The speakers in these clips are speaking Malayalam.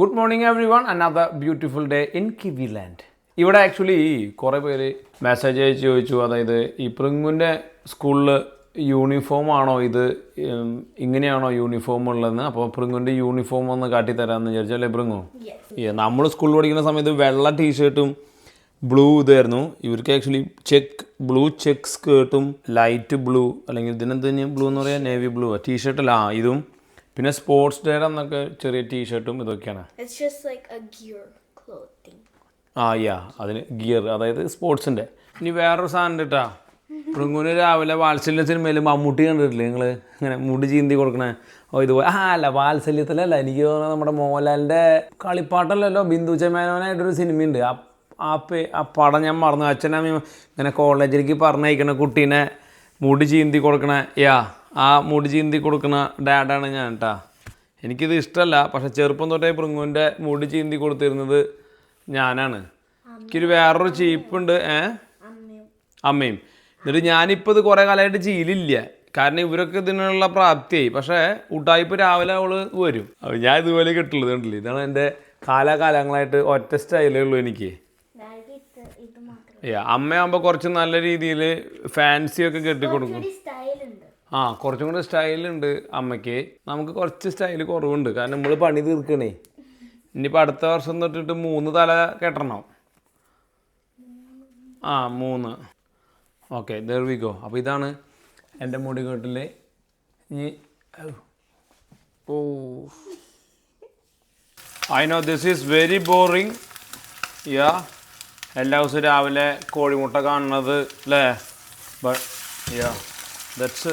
Good morning everyone another beautiful day in Kiwi land ഇവിടെ ആക്ച്വലി കുറേ പേര് മെസ്സേജ് അയച്ച് ചോദിച്ചു. അതായത് ഈ പ്രിങ്ങുന്റെ സ്കൂളിൽ യൂണിഫോം ആണോ ഇത്? ഇങ്ങനെയാണോ യൂണിഫോം ഉള്ളതെന്ന്? അപ്പോൾ പ്രിങ്ങുന്റെ യൂണിഫോം ഒന്ന് കാട്ടിത്തരാമെന്ന് വിചാരിച്ചല്ലേ പ്രിങ്ങു നമ്മൾ സ്കൂളിൽ പഠിക്കുന്ന സമയത്ത് വെള്ള ടീഷർട്ടും ബ്ലൂ ഇതായിരുന്നു. ഇവർക്ക് ആക്ച്വലി ചെക്ക് ബ്ലൂ ചെക്ക് സ്കേർട്ടും ലൈറ്റ് ബ്ലൂ അല്ലെങ്കിൽ ഇതിനെന്തിന് ബ്ലൂ എന്ന് പറയാം? നേവി ബ്ലൂ ടീഷർട്ടല്ല ഇതും. പിന്നെ സ്പോർട്സ് ഡേ എന്നൊക്കെ ചെറിയ ടീഷർട്ടും ഇതൊക്കെയാണ്. It's just like a gear clothing. ആ യാ അതിന് ഗിയർ അതായത് സ്പോർട്സിന്റെ ഇനി വേറൊരു സാധനം ഉണ്ട് കേട്ടാ പൃങ്ങുന് രാവിലെ വാത്സല്യ സിനിമയിൽ മമ്മൂട്ടി കണ്ടിട്ടില്ലേ നിങ്ങൾ ഇങ്ങനെ മുടി ചീന്തി കൊടുക്കണേ. ഓ ഇതുപോലെ ആ അല്ല വാത്സല്യത്തിലല്ല എനിക്ക് തോന്നുന്നത് നമ്മുടെ മോഹൻലാലിന്റെ കളിപ്പാട്ടല്ലല്ലോ ബിന്ദു ചെമേനോനായിട്ടൊരു സിനിമയുണ്ട്. ആ ആ പേ ആ പടം ഞാൻ മറന്നു. അച്ഛനമ്മ ഇങ്ങനെ കോളേജിലേക്ക് പറഞ്ഞയക്കണ കുട്ടീനെ മുടി ചീന്തി കൊടുക്കണ യാ. ആ മുടി ചീന്തി കൊടുക്കുന്ന ഡാഡാണ് ഞാൻ കേട്ടാ എനിക്കിത് ഇഷ്ടമല്ല പക്ഷെ ചെറുപ്പം തൊട്ടേ പൃങ്ങുവിന്റെ മുടി ചീന്തി കൊടുത്തിരുന്നത് ഞാനാണ്. എനിക്കൊരു വേറൊരു ചീപ്പുണ്ട് ഏ? അമ്മയും. എന്നിട്ട് ഞാനിപ്പോൾ ഇത് കുറേ കാലമായിട്ട് ചെയ്യലില്ല കാരണം ഇവരൊക്കെ ഇതിനുള്ള പ്രാപ്തിയായി. പക്ഷേ ഉടായ്പ രാവിലെ അവൾ വരും. ഞാൻ ഇതുപോലെ കിട്ടുള്ളത് കണ്ടില്ല? ഇതാണ് എന്റെ കാലാകാലങ്ങളായിട്ട് ഒറ്റ സ്റ്റൈലേ ഉള്ളൂ എനിക്ക്. അമ്മയാകുമ്പോൾ കുറച്ച് നല്ല രീതിയിൽ ഫാൻസി ഒക്കെ കെട്ടിക്കൊടുക്കും. ആ കുറച്ചും കൂടെ സ്റ്റൈലുണ്ട് അമ്മയ്ക്ക്. നമുക്ക് കുറച്ച് സ്റ്റൈൽ കുറവുണ്ട്. കാരണം നമ്മൾ പണി തീർക്കണേ. ഇനിയിപ്പോൾ അടുത്ത വർഷം തൊട്ടിട്ട് മൂന്ന് തല കെട്ടണം. ആ മൂന്ന്. ഓക്കെ ദർവിക്കോ അപ്പോൾ ഇതാണ് എന്റെ മുടി കെട്ടിൽ ഇനി ഓ. I know this is very boring yeah എല്ലാ ദിവസവും രാവിലെ കോഴിമുട്ട കാണുന്നത് അല്ലേ but yeah that's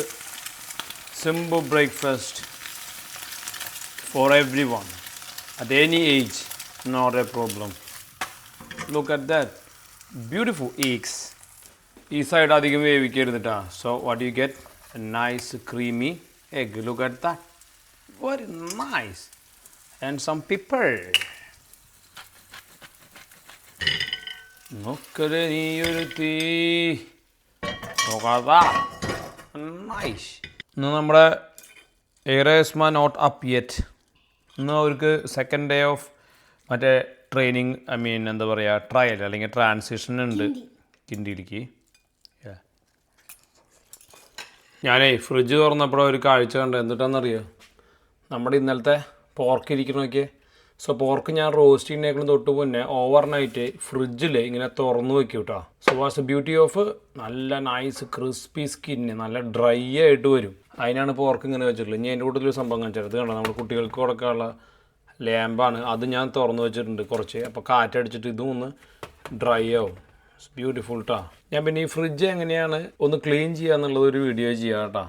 simple breakfast for everyone at any age not a problem look at that beautiful eggs ഈ സൈഡ് അധികം വേവിക്കരുതിട്ടാ so what you get a nice creamy egg look at that very nice and some pepper നോക്കല് നീ ഒരു തീ നോക്കാതാ നൈസ് ഇന്ന് നമ്മുടെ എയറേസ്മ നോട്ട് അപ്പ് യെറ്റ് ഇന്ന് അവർക്ക് സെക്കൻഡ് ഡേ ഓഫ് മറ്റേ ട്രെയിനിങ് ഐ മീൻ എന്താ പറയുക ട്രയൽ അല്ലെങ്കിൽ ട്രാൻസിഷൻ ഉണ്ട്. കിൻഡിയിലേക്ക്. ഞാനേ ഫ്രിഡ്ജ് തുറന്നപ്പോൾ ഒരു കാഴ്ച കണ്ട എന്തിട്ടാണെന്നറിയോ നമ്മുടെ ഇന്നലത്തെ പോർക്ക് ഇരിക്കണമൊക്കെ സോ പോർക്ക് ഞാൻ റോസ്റ്റ് ചെയ്യുന്നേക്കാളും തൊട്ട് മുന്നേ ഓവർ നൈറ്റ് ഫ്രിഡ്ജിൽ ഇങ്ങനെ തുറന്നു വെക്കും കേട്ടോ so was the beauty of നല്ല നൈസ് ക്രിസ്പി സ്കിന്ന് നല്ല ഡ്രൈ ആയിട്ട് വരും. അതിനാണ് പോർക്ക് ഇങ്ങനെ വെച്ചിട്ടുള്ളത്. ഇനി എന്റെ കൂട്ടത്തിൽ സംഭവം കാണിച്ചത് കണ്ടോ? നമ്മൾ കുട്ടികൾക്ക് കൊടുക്കാനുള്ള ലാമ്പാണ്. അത് ഞാൻ തുറന്നു വെച്ചിട്ടുണ്ട് കുറച്ച്. അപ്പോൾ കാറ്റടിച്ചിട്ട് ഇതും ഒന്ന് ഡ്രൈ ആവും. ബ്യൂട്ടിഫുൾ ട്ടാ. ഞാൻ പിന്നെ ഈ ഫ്രിഡ്ജ് എങ്ങനെയാണ് ഒന്ന് ക്ലീൻ ചെയ്യുക എന്നുള്ളത് ഒരു വീഡിയോ ചെയ്യാം കേട്ടോ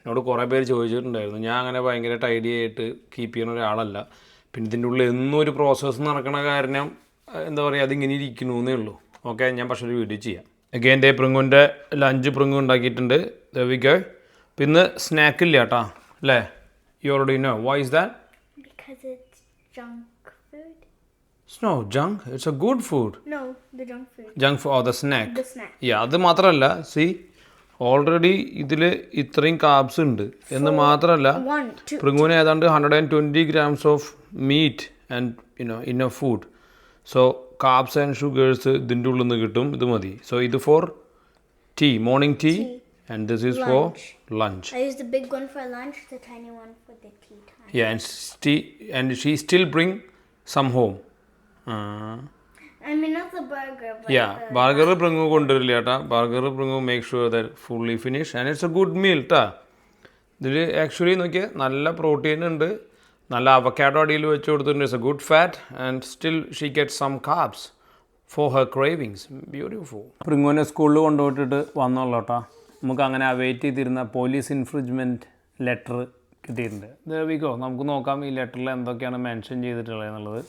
എന്നോട് കുറേ പേര് ചോദിച്ചിട്ടുണ്ടായിരുന്നു. ഞാൻ അങ്ങനെ ഭയങ്കര ടൈഡി ആയിട്ട് കീപ്പ് ചെയ്യുന്ന ഒരാളല്ല. പിന്നെ ഇതിന്റെ ഉള്ളിൽ എന്നും ഒരു പ്രോസസ്സ് നടക്കണ കാരണം എന്താ പറയുക അതിങ്ങനെ ഇരിക്കണു എന്നേ ഉള്ളൂ. ഓക്കെ ഞാൻ പക്ഷേ ഒരു വീഡിയോ ചെയ്യാം. അഗൈൻ ഡേ പ്രിങ്ങുന്റെ ലഞ്ച് പ്രിങ്ങു ഉണ്ടാക്കിയിട്ടുണ്ട്. ദവിക്ക് പിന്നെ സ്നാക്ക് ഇല്ല കേട്ടോ അല്ലേ? You already know what's that food. Snow junk it's a good food. Junk food or the snack. Yeah അത് മാത്രമല്ല സി ഓൾറെഡി ഇതിൽ ഇത്രയും കാബ്സ് ഉണ്ട്. എന്ന് മാത്രമല്ല പ്രിങ്ങൂന ഏതാണ്ട് hundred and twenty grams of meat and you know in a food so carbs and sugars ഇതിന്റെ ഉള്ളിൽ നിന്ന് കിട്ടും ഇത് മതി. സോ ഇത് for tea morning tea and this is for lunch I use the big one for lunch, the tiny one for tea time. And and mean, not the burger, but yeah burger Pringu കൊണ്ടുവരില്ല ചേട്ടാ burger Pringu make sure that fully finish and it's a good meal ട്ടാ ഇതിൽ ആക്ച്വലി നോക്കിയാൽ നല്ല പ്രോട്ടീൻ ഉണ്ട്. നല്ല അവക്കാഡോ അടിയിൽ വെച്ച് കൊടുത്തിട്ടുണ്ട്. It's a good fat and still she get some carbs for her cravings beautiful പ്രിങ്ങുവിനെ സ്കൂളിൽ കൊണ്ടുപോയിട്ടിട്ട് വന്നോളൂ കേട്ടോ നമുക്ക് അങ്ങനെ വെയിറ്റ് ചെയ്തിരുന്ന പോലീസ് ഇൻഫ്രിജ്മെന്റ് ലെറ്റർ കിട്ടിയിട്ടുണ്ട്. വിക്കോ നമുക്ക് നോക്കാം ഈ ലെറ്ററിൽ എന്തൊക്കെയാണ് മെൻഷൻ ചെയ്തിട്ടുള്ളത് എന്നുള്ളത്.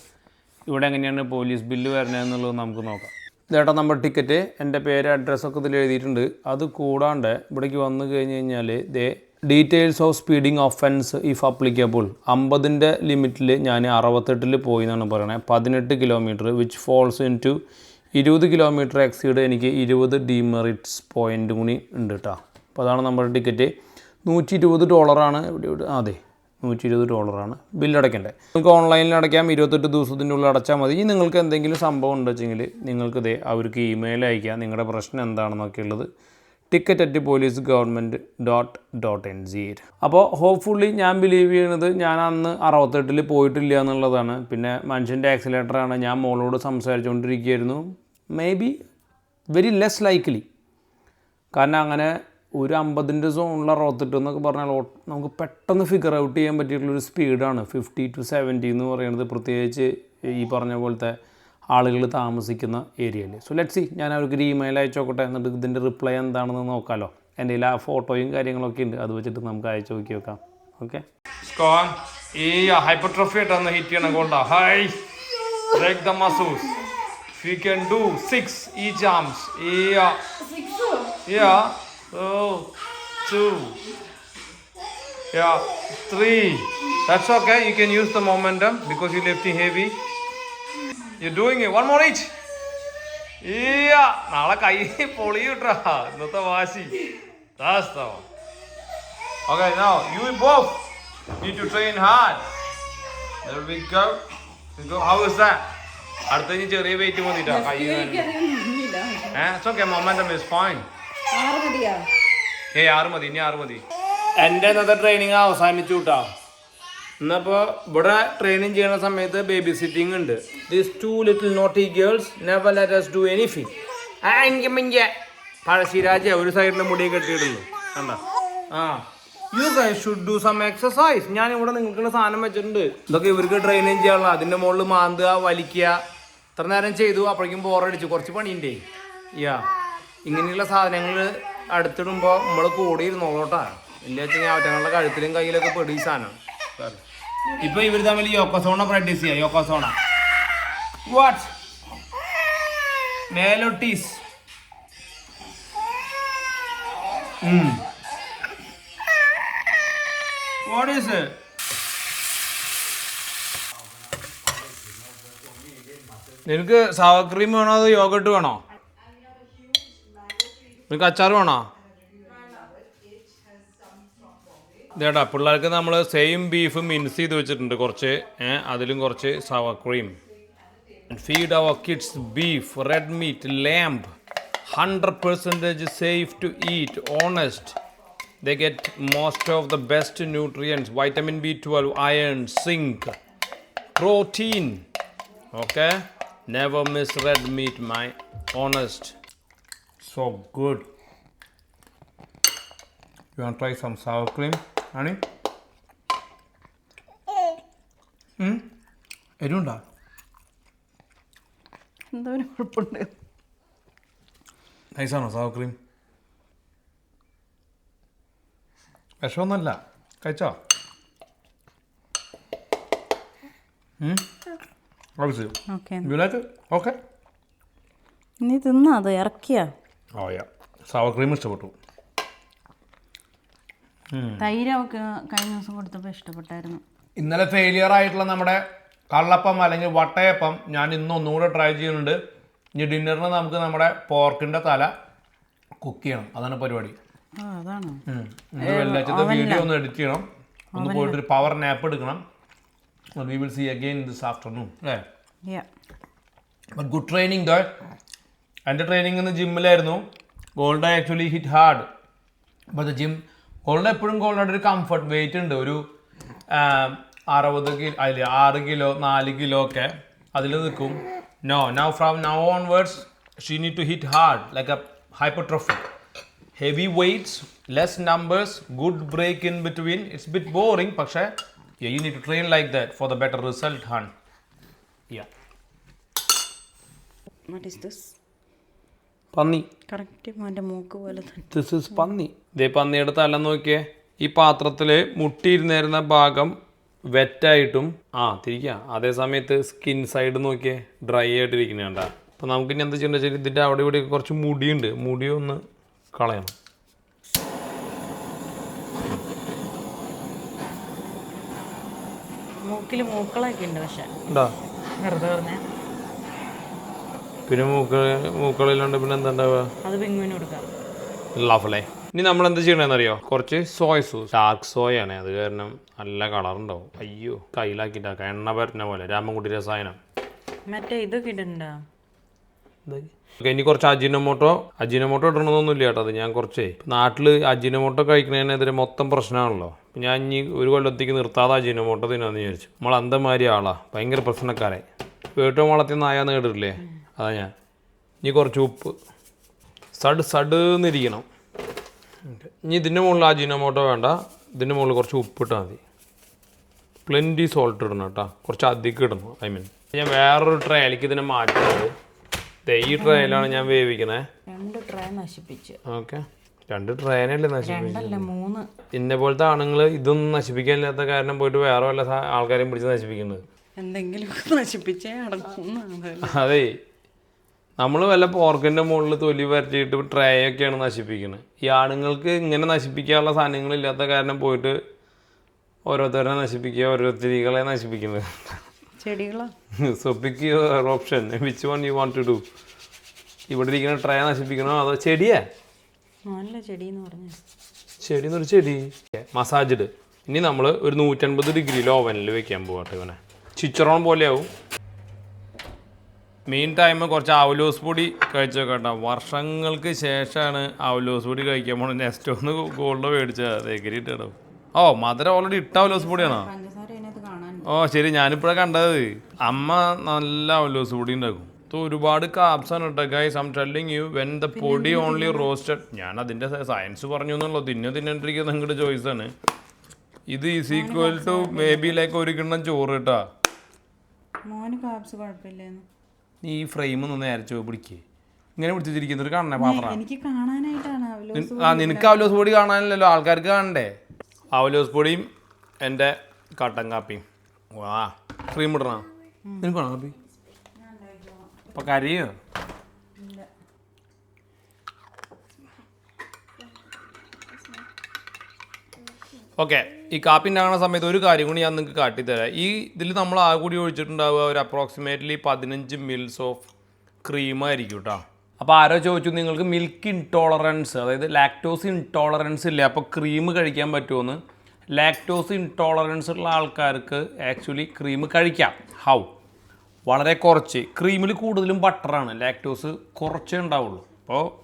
ഇവിടെ എങ്ങനെയാണ് പോലീസ് ബില്ല് വരണതെന്നുള്ളത് നമുക്ക് നോക്കാം. ഇതേട്ടാ നമ്മുടെ ടിക്കറ്റ് എന്റെ പേര് അഡ്രസ്സൊക്കെ ഇതിൽ എഴുതിയിട്ടുണ്ട്. അത് കൂടാണ്ട് ഇവിടേക്ക് വന്നു കഴിഞ്ഞ് കഴിഞ്ഞാൽ the details of speeding offence if applicable. അമ്പതിന്റെ ലിമിറ്റിൽ ഞാൻ അറുപത്തെട്ടിൽ പോയി എന്നാണ് പറയണത് പതിനെട്ട് kilometre which falls into ഇരുപത് കിലോമീറ്റർ എക്സീഡ് എനിക്ക് ഇരുപത് ഡിമെറിറ്റ്സ് പോയിന്റ് കൂടി ഉണ്ട് കേട്ടോ അപ്പോൾ അതാണ് നമ്മുടെ ടിക്കറ്റ്. നൂറ്റി ഇരുപത് ഡോളറാണ് ഇവിടെ അതെ. നൂറ്റി ഇരുപത് ഡോളറാണ് ബില്ലടയ്ക്കേണ്ടത് നിങ്ങൾക്ക് ഓൺലൈനിൽ അടയ്ക്കാം ഇരുപത്തെട്ട് ദിവസത്തിന്റെ ഉള്ളിൽ അടച്ചാൽ മതി. ഇനി നിങ്ങൾക്ക് എന്തെങ്കിലും സംഭവം ഉണ്ടെച്ചെങ്കിൽ നിങ്ങൾക്ക് ഇതേ അവർക്ക് ഇമെയിൽ അയക്കാം നിങ്ങളുടെ പ്രശ്നം എന്താണെന്നൊക്കെ ഉള്ളത് ticket at police government dot dot N G അപ്പോൾ ഹോപ്പ്ഫുള്ളി ഞാൻ ബിലീവ് ചെയ്യുന്നത് ഞാൻ അന്ന് അറുപത്തെട്ടിൽ പോയിട്ടില്ല എന്നുള്ളതാണ്. പിന്നെ മനുഷ്യന്റെ ആക്സിലേറ്ററാണ് ഞാൻ മോളോട് സംസാരിച്ചുകൊണ്ടിരിക്കുകയായിരുന്നു. Maybe very less likely കാരണം അങ്ങനെ ഒരു അമ്പതിന്റെ സോണിലാണ് അറുപത്തെട്ട് എന്നൊക്കെ പറഞ്ഞാൽ നമുക്ക് പെട്ടെന്ന് ഫിഗർ ഔട്ട് ചെയ്യാൻ പറ്റിയിട്ടുള്ളൊരു സ്പീഡാണ് ഫിഫ്റ്റി ടു സെവന്റി എന്ന് പറയുന്നത് പ്രത്യേകിച്ച് ഈ പറഞ്ഞ പോലത്തെ ആളുകൾ താമസിക്കുന്ന ഏരിയയിൽ സോ ലെറ്റ് സി ഞാൻ അവർക്ക് ഒരു ഇമെയിൽ അയച്ചു നോക്കട്ടെ. എന്നിട്ട് ഇതിന്റെ റിപ്ലൈ എന്താണെന്ന് നോക്കാമല്ലോ എന്റെ കയ്യിൽ ആ ഫോട്ടോയും കാര്യങ്ങളൊക്കെ ഉണ്ട്. അത് വെച്ചിട്ട് നമുക്ക് അയച്ചു നോക്കി വെക്കാം. ഓക്കെ സ്കോൺ ഈ ഹൈപ്പർട്രോഫി ആയിട്ടാണ് ഹിറ്റ് ചെയ്യണം കൊണ്ടാ ഹൈ ബ്രേക്ക് ദ മസൂസ് വി ക്യാൻ ഡു സിക്സ് ഈ ജാംസ് ഈ Yeah. Oh, two. Yeah, three. That's okay. You can use the momentum because you're lifting heavy. You're doing it. One more each. Yeah. നാളെ കൈ പൊളിയൂട്ടാ ഇന്നത്തെ വാശി That's. Okay, now you both need to train hard. There we go. We go. How is that? അടുത്ത ചെറിയ വെയിറ്റ് മതിട്ടാ കൈ ഏഹ് ഓക്കെ മൊമെന്റം ഇസ് ഫൈൻ ആറ് മതിയാ? ഏയ് ആറ് മതി ഇനി ആറ് മതി. എന്റെ ഇന്നത്തെ ട്രെയിനിങ് അവസാനിച്ചു കേട്ടോ എന്നപ്പോൾ ഇവിടെ ട്രെയിനിങ് ചെയ്യുന്ന സമയത്ത് ബേബി സിറ്റിംഗ് ഉണ്ട്. This two little naughty girls never let us do anything Pazhassiraja ഒരു സൈഡിൽ മുടി കെട്ടിയിടുന്നു. കണ്ട? ആ. You guys should do some exercise ഞാൻ ഇവിടെ നിങ്ങൾക്കുള്ള സാധനം വെച്ചിട്ടുണ്ട്. ഇതൊക്കെ ഇവർക്ക് ട്രെയിനിങ് ചെയ്യാനുള്ള. അതിന്റെ മുകളിൽ മാന്തുക വലിക്കുക. ഇത്ര നേരം ചെയ്തു അപ്പോഴേക്കും ബോറടിച്ചു കുറച്ച് പണിയുണ്ടേ? യാ ഇങ്ങനെയുള്ള സാധനങ്ങൾ അടുത്തിടുമ്പോൾ നമ്മൾ കൂടി ഇരുന്നോളോട്ടാ ഇല്ല വെച്ചാൽ അവറ്റങ്ങളുടെ കഴുത്തിലും കയ്യിലൊക്കെ പെടി സാധനം ഇപ്പൊ ഇവർ തമ്മിൽ യോക്കോസോണ പ്രാക്ടീസ് ചെയ്യാം യോക്കോസോണ. വാട്ട് മേലോട്ടീസ്. വാട്ട് ഈസ് നിനക്ക് സവർ ക്രീം വേണോ അതോ യോഗട്ട് വേണോ? നിനക്ക് അച്ചാർ വേണോ? ഇതേട്ടാ പിള്ളേർക്ക് നമ്മൾ സെയിം ബീഫ് മിൻസ് ചെയ്ത് വെച്ചിട്ടുണ്ട് കുറച്ച്. അതിലും കുറച്ച് sour cream feed our kids beef red meat lamb hundred percentage safe to eat honest the get most of the best nutrients vitamin B twelve iron zinc protein okay never miss red meat my honest. So good. You want to try some sour cream, honey? Hmm? എരുണ്ടാ എന്തോ കുഴപ്പമുണ്ട്? നൈസാണോ സവർ ക്രീം വിഷമൊന്നുമല്ല. കഴിച്ചോ? ഓക്കെ ഓക്കെ നീ തിന്നാ അത് ഇറക്കിയാ. ഓ യാ സവർ ക്രീം ഇഷ്ടപ്പെട്ടു. തൈര് അവൾക്ക് കഴിഞ്ഞ ദിവസം കൊടുത്തപ്പോൾ ഇഷ്ടപ്പെട്ടായിരുന്നു. ഇന്നലെ ഫെയിലിയർ ആയിട്ടുള്ള നമ്മുടെ കള്ളപ്പം അല്ലെങ്കിൽ വട്ടയപ്പം ഞാൻ ഇന്ന് ഒന്നുകൂടെ ട്രൈ ചെയ്യുന്നുണ്ട്. ഇനി ഡിന്നറിന് നമുക്ക് നമ്മുടെ പോർക്കിന്റെ തല കുക്ക് ചെയ്യണം. അതാണ് പരിപാടി. വെള്ളിയാഴ്ചത്തെ വീഡിയോ ഒന്ന് എഡിറ്റ് ചെയ്യണം. ഒന്ന് പോയിട്ട് ഒരു പവർ നാപ്പ് എടുക്കണം. We will see again this afternoon അല്ലേ ഗുഡ് ട്രെയിനിങ് ദ എന്റെ ട്രെയിനിങ് ഇന്ന് ജിമ്മിലായിരുന്നു Gold actually hit hard but the gym Gold എപ്പോഴും ഗോൾഡിന്റെ ഒരു കംഫർട്ട് വെയിറ്റ് ഉണ്ട്. ഒരു അറുപത് കിലോ അല്ല ആറ് കിലോ നാല് കിലോ ഒക്കെ അതിൽ നിൽക്കും. No now from now onwards she need to hit hard like a hypertrophy heavy weights less numbers good break in between it's bit boring പക്ഷേ you need to train like that for the better result hun yeah what is this പന്നി. കറക്റ്റ് മോന്റെ മൂക്ക് പോലെ ദിസ് ഇസ് പന്നി. ഇതേ പന്നിയുടെ തല നോക്കിയേ. ഈ പാത്രത്തിൽ മുട്ടിയിരുന്നിരുന്ന ഭാഗം വെറ്റായിട്ടും ആ തിരിക്ക. അതേ സമയത്ത് സ്കിൻ സൈഡ് നോക്കിയേ ഡ്രൈ ആയിട്ടിരിക്കുന്ന കണ്ട. അപ്പോൾ നമുക്ക് ഇനി എന്താ ചെയ്യേണ്ടത് വെച്ചാൽ ഇതിന്റെ അവിടെ ഇവിടെ കുറച്ച് മുടിയുണ്ട്. മുടി ഒന്ന് കളയണം. മൂക്കിൽ മൂക്കളൊക്കെ ഉണ്ട് പക്ഷെ. വെറുതെ പറഞ്ഞ. പിന്നെ മൂക്ക മൂക്കളിലുണ്ട് പിന്നെ എന്താ ഉണ്ടാവുക അത് പെങ്ങുവിന് കൊടുക്കാം. ലവ്ലേ ഇനി നമ്മൾ എന്ത് ചെയ്യണമെന്ന് അറിയോ കുറച്ച് സോയ സോസ് ഡാർക്ക് സോയ ആണ്. അത് കാരണം നല്ല കളർ ഉണ്ടാവും. അയ്യോ കയ്യിലാക്കിയിട്ടാക്കാം എണ്ണ പറ്റുന്ന പോലെ. രാമൻകുട്ടി രസായനം. മറ്റേ ഇതൊക്കെ ഇടണ്ട? ഇനി കുറച്ച് അജിനമോട്ടോ. അജിനമോട്ടോ ഇടണമെന്നൊന്നുമില്ല കേട്ടോ അത്. ഞാൻ കുറച്ചേ. നാട്ടിൽ അജിനമോട്ടോ കഴിക്കുന്നതിനെതിരെ മൊത്തം പ്രശ്നമാണല്ലോ ഞാൻ ഇനി ഒരു കൊല്ലത്തേക്ക് നിർത്താതെ അജിനമോട്ടോ തിന്നാന്ന് വിചാരിച്ചു. നമ്മൾ അന്തമാരി ആളാ ഭയങ്കര പ്രശ്നക്കാരെ. വീട്ടും വളർത്തി നായാന്ന് കേട്ടിട്ടില്ലേ? അതാ ഞാൻ. ഇനി കുറച്ച് ഉപ്പ്. സഡ് സഡ് എന്നിരിക്കണം ഓക്കേ. ഇനി ഇതിന്റെ മുകളിൽ അജിനോമോട്ടോ വേണ്ട. ഇതിന്റെ മുകളിൽ കുറച്ച് ഉപ്പ് ഉപ്പിട്ടാൽ മതി. പ്ലെന്റി സോൾട്ട് ഇടണം കേട്ടോ. കുറച്ച് അധികം ഇടണം ഐ മീൻ ഞാൻ വേറൊരു ട്രയലിലേക്ക് ഇതിനെ മാറ്റുന്നത്. ഈ ട്രയലാണ് ഞാൻ വേവിക്കണേ. രണ്ട് ട്രേ നശിപ്പിച്ച്. ഓക്കെ. രണ്ട് ട്രെയിനല്ലേ നശിപ്പിക്കും രണ്ടല്ല മൂന്ന്. എന്നെ പോലത്തെ ആണുങ്ങൾ ഇതൊന്നും നശിപ്പിക്കാനില്ലാത്ത കാരണം പോയിട്ട് വേറെ വല്ല ആൾക്കാരെയും പിടിച്ച് നശിപ്പിക്കുന്നത്. എന്തെങ്കിലും നശിപ്പിച്ചേ അതെ. നമ്മൾ വല്ല പോർക്കിന്റെ മുകളിൽ തൊലി വരട്ടിയിട്ട് ട്രേ ഒക്കെയാണ് നശിപ്പിക്കുന്നത് ഈ ആണുങ്ങൾക്ക് ഇങ്ങനെ നശിപ്പിക്കാനുള്ള സാധനങ്ങളില്ലാത്ത കാരണം പോയിട്ട് ഓരോരുത്തരെ നശിപ്പിക്കുക ഓരോരുത്തരികളെ നശിപ്പിക്കുന്നത്. ചെടികളോ? So pick your option. Which one you want to do ഇവിടെ ഇരിക്കുന്ന ട്രേ നശിപ്പിക്കണോ അതോ ചെടിയാ? നല്ല ചെടി എന്ന് പറഞ്ഞു ചെടി. എന്നൊരു ചെടി മസാജ്ഡ് ഇനി നമ്മൾ ഒരു നൂറ്റൻപത് ഡിഗ്രിയിൽ ഓവനിൽ വെക്കാൻ പോകട്ടെ ഇവനെ. ചിച്ചറോൺ പോലെയാവും. മെയിൻ ടൈം കുറച്ച് അവലോസ് പൊടി കഴിച്ചു വർഷങ്ങൾക്ക് ശേഷമാണ് അവലോസ് പൊടി കഴിക്കാൻ പോണത്. നെക്സ്റ്റ് ഒന്ന് ഗോൾഡ് മേടിച്ചത്. തേക്കരിട്ടോ ഓ മധുരം ഓൾറെഡി ഇട്ട അവലോസ് പൊടിയാണോ? ഓ ശരി ഞാനിപ്പോഴാണ് കണ്ടത്. അമ്മ നല്ല അവലോസ് പൊടി ഉണ്ടാക്കും. ഒരുപാട് കാപ്സാണ് കേട്ടോ guys I'm telling you when the പൊടി ഓൺലി റോസ്റ്റഡ് ഞാൻ അതിന്റെ സയൻസ് പറഞ്ഞു എന്നുള്ളൂ. തിന്നു തിന്നിട്ടിരിക്കുന്ന നിങ്ങളുടെ ചോയ്സ് ആണ്. ഇത് is equal to maybe like ഒരു കിണ്ണം ചോറ് കേട്ടാ. മോന് കാപ്സ് കുഴപ്പമില്ലേന്ന്. നീ ഈ ഫ്രെയിം ഒന്ന് നേരെ ചോ പിടിക്കേ. ഇങ്ങനെ പിടിച്ചിരിക്കുന്ന ഒരു കാണണേ പാത്രം എനിക്ക് കാണാനായിട്ടാണ് അവലോസ് ആ നിനക്ക് അവലോസ് പൊടി കാണാനില്ലല്ലോ ആൾക്കാർക്ക് കാണണ്ടേ? അവലോസ് പൊടിയും എന്റെ കട്ടൻ കാപ്പിയും. വാ. ക്രീം ഇടണോ? നിനക്ക് വേണം കാപ്പി? അപ്പം കരയോ? ഓക്കെ ഈ കാപ്പി ഉണ്ടാകുന്ന സമയത്ത് ഒരു കാര്യം കൂടി ഞാൻ നിങ്ങൾക്ക് കാട്ടിത്തരാം. ഈ ഇതിൽ നമ്മൾ ആ കൂടി ഒഴിച്ചിട്ടുണ്ടാവുക ഒരു അപ്രോക്സിമേറ്റ്ലി പതിനഞ്ച് മിൽസ് ഓഫ് ക്രീമായിരിക്കും കേട്ടോ അപ്പോൾ ആരോ ചോദിച്ചു നിങ്ങൾക്ക് മിൽക്ക് ഇൻടോളറൻസ് അതായത് ലാക്ടോസ് ഇൻടോളറൻസ് ഇല്ല? അപ്പോൾ ക്രീം കഴിക്കാൻ പറ്റുമെന്ന്? ലാക്ടോസ് ഇൻടോളറൻസ് ഉള്ള ആൾക്കാർക്ക് ആക്ച്വലി ക്രീം കഴിക്കാം. ഹൗ വളരെ കുറച്ച്. ക്രീമിൽ കൂടുതലും ബട്ടറാണ് ലാക്ടോസ് കുറച്ചേ ഉണ്ടാവുള്ളൂ. അപ്പോൾ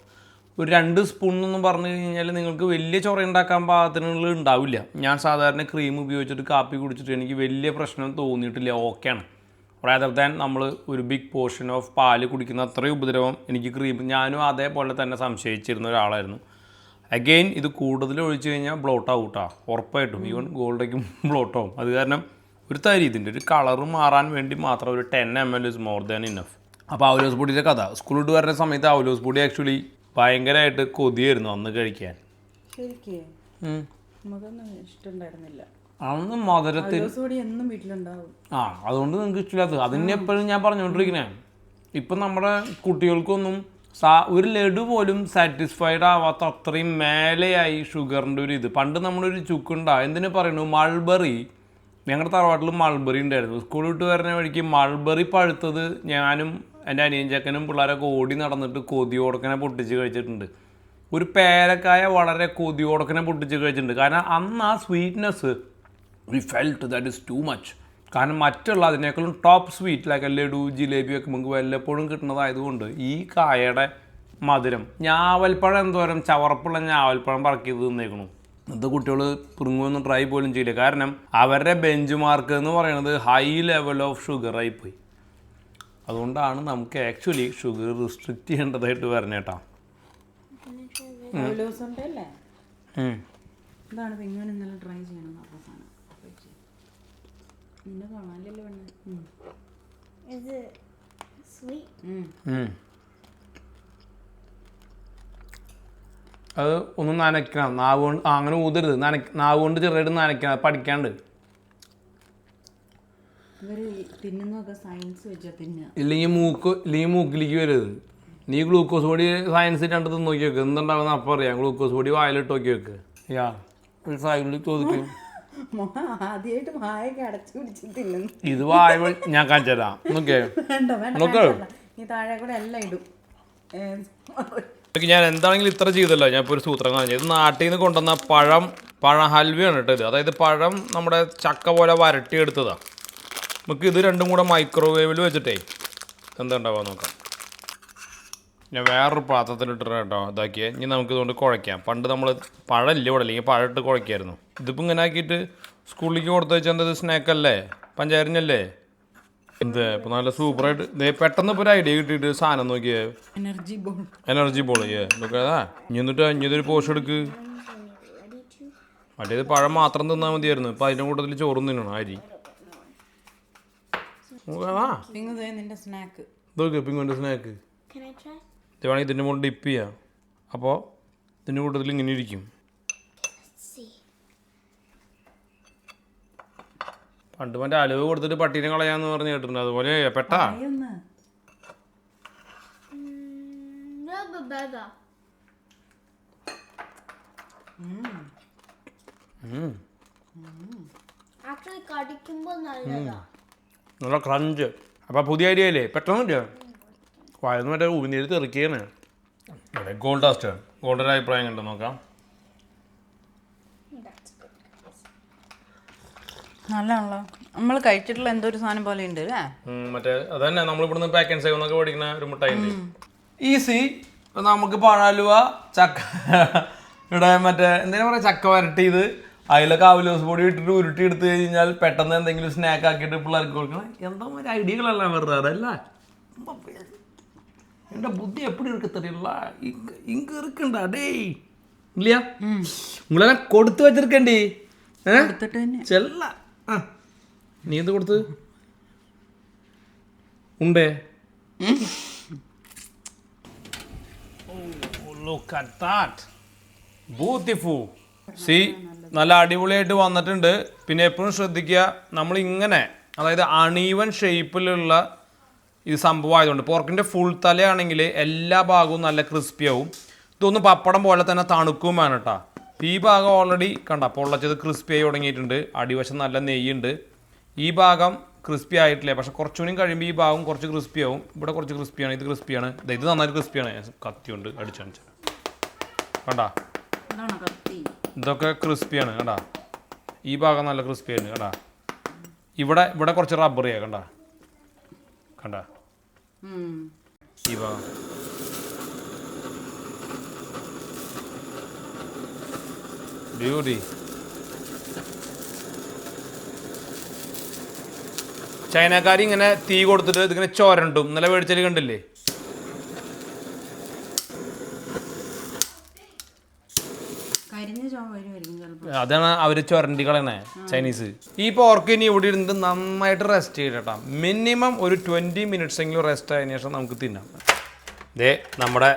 ഒരു രണ്ട് സ്പൂൺ എന്ന് പറഞ്ഞു കഴിഞ്ഞാൽ നിങ്ങൾക്ക് വലിയ ചൊറ ഉണ്ടാക്കാൻ പാകത്തിനുള്ള ഉണ്ടാവില്ല. ഞാൻ സാധാരണ ക്രീം ഉപയോഗിച്ചിട്ട് കാപ്പി കുടിച്ചിട്ട് എനിക്ക് വലിയ പ്രശ്നം തോന്നിയിട്ടില്ല. ഓക്കെയാണ് റാദർ ദാൻ നമ്മൾ ഒരു ബിഗ് പോർഷൻ ഓഫ് പാൽ കുടിക്കുന്ന അത്രയും ഉപദ്രവം എനിക്ക് ക്രീം ഞാനും അതേപോലെ തന്നെ സംശയിച്ചിരുന്ന ഒരാളായിരുന്നു. അഗെയിൻ ഇത് കൂടുതൽ ഒഴിച്ചു കഴിഞ്ഞാൽ ബ്ലോട്ട് ആവും ഉറപ്പായിട്ടും. ഈവൻ ഗോൾഡേക്കും ബ്ലോട്ട് ആവും. അത് കാരണം ഒരു തരി ഇതിന്റെ ഒരു കളറ് മാറാൻ വേണ്ടി മാത്രം ഒരു ten M L is more than enough അപ്പോൾ അവലോസ് പൊടിയുടെ കഥ. സ്കൂളിട്ട് വരുന്ന സമയത്ത് അവലോസ് പൊടി ആക്ച്വലി ഭയങ്കരമായിട്ട് കൊതിയായിരുന്നു അന്ന് കഴിക്കാൻ. ഇഷ്ടമുണ്ടായിരുന്നില്ല അന്ന് മധുരത്തിൽ എന്നും വീട്ടിലുണ്ടാവും. ആ അതുകൊണ്ട് നിങ്ങൾക്ക് ഇഷ്ടമില്ലാത്തത് അതിന് എപ്പോഴും ഞാൻ പറഞ്ഞുകൊണ്ടിരിക്കണേ ഇപ്പം നമ്മുടെ കുട്ടികൾക്കൊന്നും സാ ഒരു ലഡു പോലും സാറ്റിസ്ഫൈഡ് ആവാത്ത അത്രയും മേലെയായി ഷുഗറിന്റെ ഒരു ഇത്. പണ്ട് നമ്മളൊരു ചുക്കുണ്ട എന്തിനു പറയുന്നു മൾബറി ഞങ്ങളുടെ തറവാട്ടിൽ മൾബറി ഉണ്ടായിരുന്നു. സ്കൂൾ വിട്ട് വരുന്ന വഴിക്ക് മൾബറി പഴുത്തത് ഞാനും എന്റെ അനിയൻ ചക്കനും പിള്ളേരൊക്കെ ഓടി നടന്നിട്ട് കൊതിയോടക്കനെ പൊട്ടിച്ച് കഴിച്ചിട്ടുണ്ട്. ഒരു പേരക്കായ വളരെ കൊതിയോടക്കനെ പൊട്ടിച്ച് കഴിച്ചിട്ടുണ്ട്. കാരണം അന്ന് ആ sweetness we felt that is too much കാരണം മറ്റുള്ള അതിനേക്കാളും top sweet like laddu jalebi ഒക്കെ നമുക്ക് വല്ലപ്പോഴും കിട്ടുന്നതായതുകൊണ്ട് ഈ കായയുടെ മധുരം ഞാവൽപ്പഴം എന്തോരം ചവർപ്പുള്ള ഞാവൽപ്പഴം പറക്കിയത് തിന്നേക്കണു. ഇന്നത്തെ കുട്ടികൾ പിറുങ്ങൊന്നും ട്രൈ പോലും ചെയ്യില്ല. കാരണം അവരുടെ ബെഞ്ച് മാർക്ക് എന്ന് പറയുന്നത് ഹൈ ലെവൽ ഓഫ് ഷുഗറായി പോയി അതുകൊണ്ടാണ് നമുക്ക് ആക്ച്വലി ഷുഗർ റിസ്ട്രിക്റ്റ് ചെയ്യേണ്ടതായിട്ട് വരണേട്ടാ ഉണ്ടല്ലേ ഇതാണ് പെങ്ങോൻ ഇന്നലെ ട്രൈ ചെയ്യണം സാധനം. നിന്നെ. ഉം. അത് ഒന്ന് നനയ്ക്കണം നാവ് കൊണ്ട് അങ്ങനെ ഊതരുത്. നനക്ക് നാവ് കൊണ്ട് ചെറുതായിട്ട് നനയ്ക്കണം പഠിക്കാണ്ട് ഇവർ ഈ തിന്നുന്നതൊക്കെ സയൻസ് വെച്ചാ തിന്നുക ഇല്ലെങ്കിൽ മൂക്ക് ഇല്ലെങ്കിൽ മൂക്കിലേക്ക് വരരുത്. നീ ഗ്ലൂക്കോസ് പൊടി സയൻസ് രണ്ടത് നോക്കി വെക്ക്. എന്തുണ്ടാവുന്ന അപ്പം അറിയാം. ഗ്ലൂക്കോസ് പൊടി വായിലിട്ട് നോക്കി വെക്ക്. യാ ഒരു സൈഡിൽ ചോദിക്കും. മോഹ ആദ്യമായിട്ട് വായൊക്കെ അടച്ചു പിടിച്ച് ഇത് വായ ഞാൻ കാണിച്ചു തരാം. നോക്കേ വേണ്ട വേണ്ട നോക്ക്. കാണിച്ചല്ല. നീ താഴെ കൂടെ എല്ലാം ഇടും. ഞാൻ എന്താണെങ്കിലും ഇത്ര ചെയ്തല്ലോ. ഞാൻ ഇപ്പോൾ ഒരു സൂത്രം കാണിച്ചു ഇത് നാട്ടിൽ നിന്ന് കൊണ്ടുവന്ന പഴം പഴം ഹൽവയാണ് കേട്ടോ ഇത്. അതായത് പഴം നമ്മുടെ ചക്ക പോലെ വരട്ടിയെടുത്തതാണ് നമുക്ക് ഇത് രണ്ടും കൂടെ മൈക്രോവേവിൽ വെച്ചിട്ടേ എന്താ ഉണ്ടാവുക നോക്കാം. ഞാൻ വേറൊരു പാത്രത്തിലിട്ടിട്ട് കേട്ടോ ഇതാക്കിയേ. ഇനി നമുക്ക് ഇതുകൊണ്ട് കുഴയ്ക്കാം. പണ്ട് നമ്മൾ പഴമില്ല ഇവിടെ അല്ലെങ്കിൽ പഴമിട്ട് ഇട്ട് കുഴയ്ക്കായിരുന്നു. ഇതിപ്പോൾ ഇങ്ങനെ ആക്കിയിട്ട് സ്കൂളിലേക്ക് കൊടുത്തു വെച്ചാൽ എന്താ സ്നാക്കല്ലേ പഞ്ചായത്തിനല്ലേ എന്ത്? ഇപ്പം നല്ല സൂപ്പറായിട്ട് പെട്ടെന്ന് ഇപ്പോൾ ഒരു ഐഡിയ കിട്ടിയിട്ട് സാധനം നോക്കിയേ. എനർജി ബോൾ എനർജി ബോൾ ഏ നോക്കാതാ ഇനി എന്നിട്ട് പോസ്റ്റ് എടുക്ക്. മറ്റേത് പഴം മാത്രം തിന്നാൽ മതിയായിരുന്നു. ഇപ്പം അതിന്റെ കൂട്ടത്തിൽ ചോറും തിന്നണം അരി. പിങ്ങ് ദേ നിന്റെ സ്നാക്ക്. ഇതൊക്കെ പിങ്ങോന്റെ സ്നാക്ക്. Can I try? ഇത് വേണമെങ്കിൽ ഇതിന്റെ മുകളിൽ ഡിപ്പ് ചെയ്യാം. അപ്പോൾ ഇതിന്റെ കൂട്ടത്തിൽ ഇങ്ങനെ ഇരിക്കും. പണ്ട് മറ്റേ അലവ് കൊടുത്തിട്ട് പട്ടീനെ കളയാന്ന് പറഞ്ഞ് കേട്ടിട്ടുണ്ട്. അതുപോലെ പെട്ടാ? കടിക്കുമ്പോ നല്ലതാ. നല്ല ക്രഞ്ച് അപ്പോൾ പുതിയ ഐഡിയയില്ലേ പെട്ടെന്നില്ല വയന്ന് മറ്റേ ഉവിനീര് തെറിക്കുകയാണ് അതെ ഗോൾഡ് ആസ്റ്റ് ഗോൾഡൻ അഭിപ്രായം കണ്ടോ നോക്കാം. നല്ലതാണല്ലോ. നമ്മൾ കഴിച്ചിട്ടുള്ള എന്തോ ഒരു സാധനം പോലെ ഉണ്ട് അല്ലേ? മറ്റേ അതന്നെ നമ്മൾ ഇവിടുന്ന് പാക്ക് ആൻഡ് സേവ് എന്നൊക്കെ മേടിക്കുന്ന ഒരു മുട്ടായി ഈസി. നമുക്ക് പഴാലുവ ചക്ക ഇവിടെ മറ്റേ എന്തിനാ പറയാ ചക്ക വരട്ടിയത്? അതിലെ കാവലോസ് പൊടി ഇട്ടിട്ട് ഉരുട്ടി എടുത്തു കഴിഞ്ഞാൽ പെട്ടെന്ന് എന്തെങ്കിലും സ്നാക്ക് ആക്കിയിട്ട് പിള്ളേർക്ക് കൊടുക്കണം. എന്താ ഒരു ഐഡിയകളല്ല വെറുതെ അതല്ല എന്റെ ബുദ്ധി എപ്പോഴും ഇருக்கு തരില്ല ഇങ് ഇങ് ഇല്ല നിങ്ങളെ കൊടുത്തു വെച്ചിരിക്കണ്ടി. ചെല്ല. ആ. നീ എന്ത് കൊടുത്ത്? ഉണ്ടേ? ഓ oh, at that. Beautiful. നല്ല അടിപൊളിയായിട്ട് വന്നിട്ടുണ്ട്. പിന്നെ എപ്പോഴും ശ്രദ്ധിക്കുക നമ്മൾ ഇങ്ങനെ അതായത് അണീവൻ ഷേപ്പിലുള്ള ഇത് സംഭവം ആയതുകൊണ്ട്. പോർക്കിന്റെ ഫുൾ തലയാണെങ്കിൽ എല്ലാ ഭാഗവും നല്ല ക്രിസ്പി ആവും. ഇതൊന്ന് പപ്പടം പോലെ തന്നെ തണുക്കും വേണം കേട്ടോ. ഈ ഭാഗം ഓൾറെഡി കണ്ട? പൊള്ളച്ചത് ക്രിസ്പി ആയി തുടങ്ങിയിട്ടുണ്ട്. അടിവശം നല്ല നെയ്യുണ്ട്. ഈ ഭാഗം ക്രിസ്പി ആയിട്ടില്ല? പക്ഷെ കുറച്ചുകൂടി കഴിയുമ്പോൾ ഈ ഭാഗം കുറച്ച് ക്രിസ്പി ആവും. ഇവിടെ കുറച്ച് ക്രിസ്പിയാണ് ഇത് ക്രിസ്പിയാണ് ഇത് നന്നായിട്ട് ക്രിസ്പിയാണ് കത്തിയുണ്ട് അടിച്ചു അടിച്ചടിച്ച് കണ്ടാ? ഇതൊക്കെ ക്രിസ്പിയാണ് കണ്ടാ? ഈ ഭാഗം നല്ല ക്രിസ്പിയാണ് കണ്ടാ? ഇവിടെ ഇവിടെ കുറച്ച് റബ്ബർ ചെയ്യാം കണ്ടാ? കണ്ടാ. ഈ ഭാഗം. ബ്യൂട്ടി. ചൈനക്കാർ ഇങ്ങനെ തീ കൊടുത്തിട്ട് ഇതിങ്ങനെ ചോരണ്ടും ഇന്നലെ മേടിച്ചാൽ കണ്ടില്ലേ? അതാണ് അവർ ചുരണ്ടി കളയണേ ചൈനീസ്. ഈ പോർക്ക് ഇനി ഇവിടെ ഇരുന്ന് നന്നായിട്ട് റെസ്റ്റ് ചെയ്തിട്ടാം മിനിമം ഒരു ട്വന്റി മിനിറ്റ്സ് എങ്കിലും റെസ്റ്റ് ആയതിനു ശേഷം നമുക്ക് തിന്നാം. ദേ നമ്മുടെ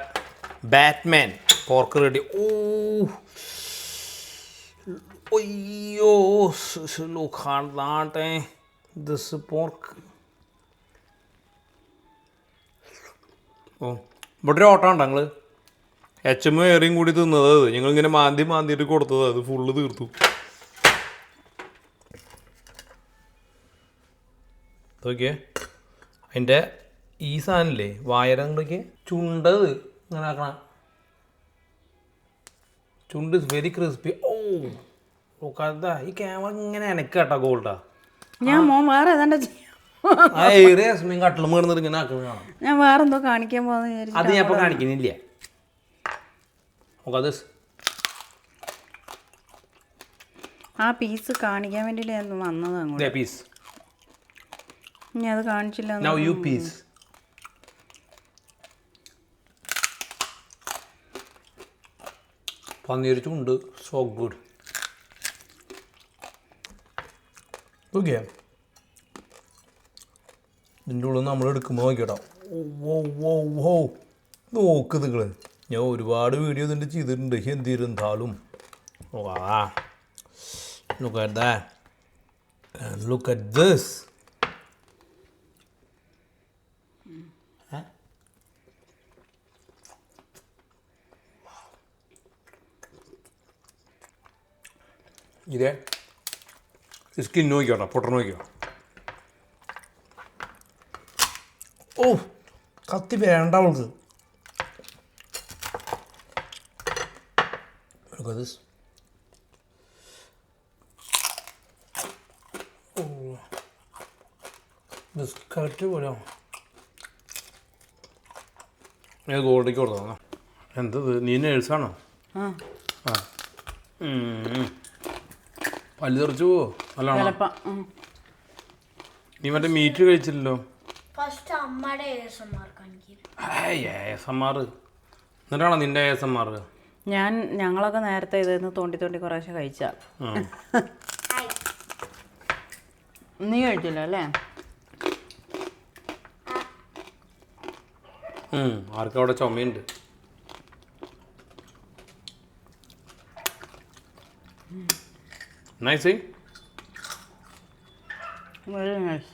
ബാറ്റ്മാൻ പോർക്ക് റെഡി ഓ അയ്യോ ദിസ് പോർക്ക് ഓ ഇവിടെ ഒരു ഓട്ടം ഉണ്ടോ നിങ്ങൾ എച്ച് എം ഏറിയും കൂടി തിന്നത് അത്. ഞങ്ങളിങ്ങനെ മാന്തി മാന്തിയിട്ട് കൊടുത്തത് അത് ഫുള്ള് തീർത്തു. നോക്കിയേ. അതിന്റെ ഈ സാധനമില്ലേ? വായരങ്ങളൊക്കെ ചുണ്ടത്. ഇങ്ങനെ ആക്കണം. ചുണ്ട് വെരി ക്രിസ്പി ഓ നോക്കാത്ത ഈ ക്യാമറ ഇങ്ങനെ എനക്കാട്ടാ ഗോൾഡാ ഞാൻ മോൻ വേറെ ഏതാണ്ട്. ആ ഏറിയ രശ്മിയും കട്ടിലും വീർന്നിട്ട് ഇങ്ങനെ ആക്കുന്നത് കാണാം. ഞാൻ വേറെന്തോ കാണിക്കാൻ പോകുന്ന വിചാരിച്ചു അത് ഞാൻ ഇപ്പോൾ കാണിക്കുന്നില്ല. നോക്കാം അത് ആ പീസ് കാണിക്കാൻ വേണ്ടിയിട്ട് വന്നത് അങ്ങോട്ട്. പീസ് ഇനി അത് കാണിച്ചില്ല നൗ you പീസ് പന്നീർ ചുണ്ട് സോ ഗുഡ് ഓക്കെ ഇതിന്റെ ഉള്ളിൽ നമ്മൾ എടുക്കുമ്പോൾ നോക്കിട്ടോ ഓ ഓ ഓ നോക്ക് നിങ്ങൾ ഞാൻ ഒരുപാട് വീഡിയോ ഇതിന്റെ ചെയ്തിട്ടുണ്ട്. എന്തിരുന്നാലും വാ. ഇതേ. സ്കിൻ നോക്കിയോട്ടോ പൊട്ടർ നോക്കിയോ ഓ കത്തി വേണ്ട അവൾക്ക്. Look at this. Oh. Biscuit പോലെ ഞാൻ ഗോൾഡിക്ക് കൊടുത്തതാ എന്തത് നീ നേഴ്സാണോ ആ. പല്ല് തെറിച്ചു പോവോ? ഉം. നീ മറ്റേ മീറ്റ് കഴിച്ചില്ലല്ലോ? ഫസ്റ്റ് അമ്മയുടെ കാണിക്കും. എസ് എം ആർ എന്നിട്ടാണോ നിന്റെ എസ് എം ആർ ഞാൻ ഞങ്ങളൊക്കെ നേരത്തെ ഇതെന്ന് തോണ്ടി തോണ്ടി കുറേശ്ശെ കഴിച്ച. നീ കഴിച്ചില്ല അല്ലേ? ആർക്കും അവിടെ ചുമയുണ്ട്. Nice very nice